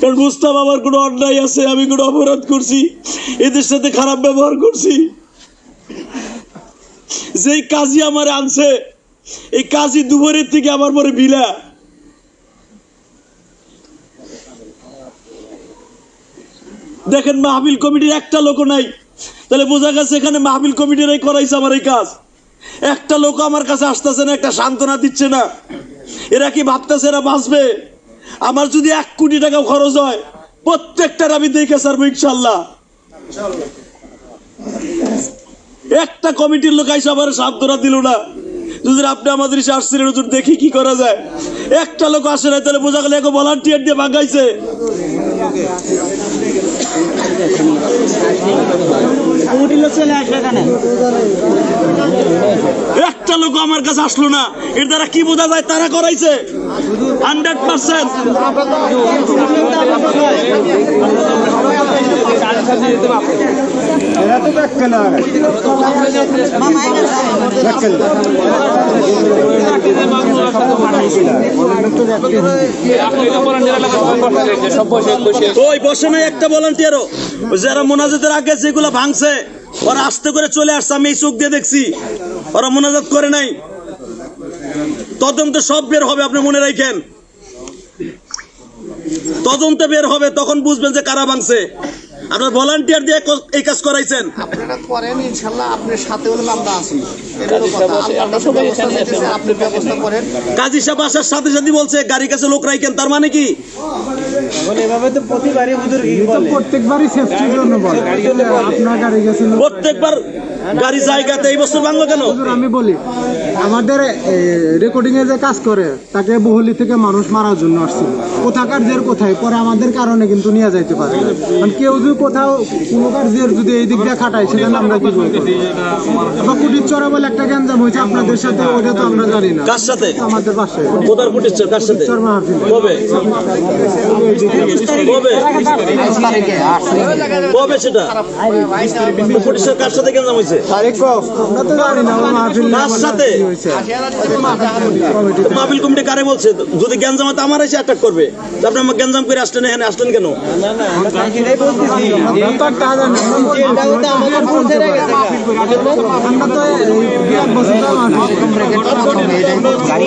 কারণ মুস্তাফ, আমার কোনো অন্যায় আছে, আমি কোনো অপরাধ করছি, এদের সাথে খারাপ ব্যবহার করছি। যেই কাজী আমার আনছে, এই কাজী দুপুরের থেকে আমার পরে বিলা। দেখেন মাহবিল কমিটির একটা লোকও নাই। তাহলে বোঝা গেছে এখানে মাহবিল কমিটিরাই করাইছে আমার এই কাজ। একটা লোক আমার কাছে আসতেছে না, একটা সান্ত্বনা দিচ্ছে না। এরা কি ভাবতেছে এরা বাঁচবে? আমার যদি এক কোটি টাকা খরচ হয় প্রত্যেকটার আমি দেখে সারবো ইনশাল্লাহ। একটা কমিটির লোক আইসা আমার সান্ত্বনা দিল না। যদি আপনি আমাদের এসে আসছিলেন হুজুর দেখি কি করা যায়। একটা লোক আসে না তাহলে বোঝা গেল এক ভলান্টিয়ার দিয়ে ভাগাইছে। একটা লোক আমার কাছে আসলো না। এর দ্বারা কি বোঝা যায়? তারা করাইছে। Hundred percent. ওই বসে নাই একটা ভলান্টিয়ারও যারা মোনাজাতের আগে যেগুলো ভাঙছে, ওরা আস্তে করে চলে আসছে, আমি এই চোখ দিয়ে দেখছি। ওরা মোনাজাত করে নাই। তদন্ত সব বের হবে আপনি মনে রাখেন। তদন্তে বের হবে তখন বুঝবেন যে কারা ভাঙছে। আপনার ভলান্টিয়ার দিয়ে এই কাজ করাইছেন। আপনারা করেন ইনশাল্লাহ আপনার সাথে হলে আমরা আছি। কাজী সাহেব আসার সাথে সাথে বলছে গাড়ির কাছে লোক রাখেন। তার মানে কি? প্রত্যেকবারই সেফটির জন্য বলে। আপনার গাড়ি গেছে প্রত্যেকবার গাড়ি জায়গাতে এই বছর ভাঙলো কেন? আমি বলি আমাদের রেকর্ডিং এ যে কাজ করে তাকে বহুলি থেকে মানুষ মারার জন্য আসছিল কোথাকার জের কোথায়? পরে আমাদের কারণে কিন্তু নিয়ে যাইতে পারে। কারণ কেউ যদি কোথাও কোনো কার জের যদি এই দিক দিয়ে খাটায় সেখানে আমরা কি বলব? বা কুটির চড়া বলে একটা গ্যাঞ্জাম হয়েছে আপনাদের সাথে ওটা তো আমরা জানি না। কার সাথে? আমাদের বাসায়। কোথার কুটির কার সাথে? কবে? কবে? সেটা? কার সাথে কেন হয়েছে? মাহফিল কার সাথে? কি কমিটি কারে বলছে? যদি গ্যাঞ্জাম তো আমার এসে অ্যাটাক করবে। আপনি আমার গ্যাঞ্জাম করে আসলেন এখানে আসলেন কেন। গাড়ি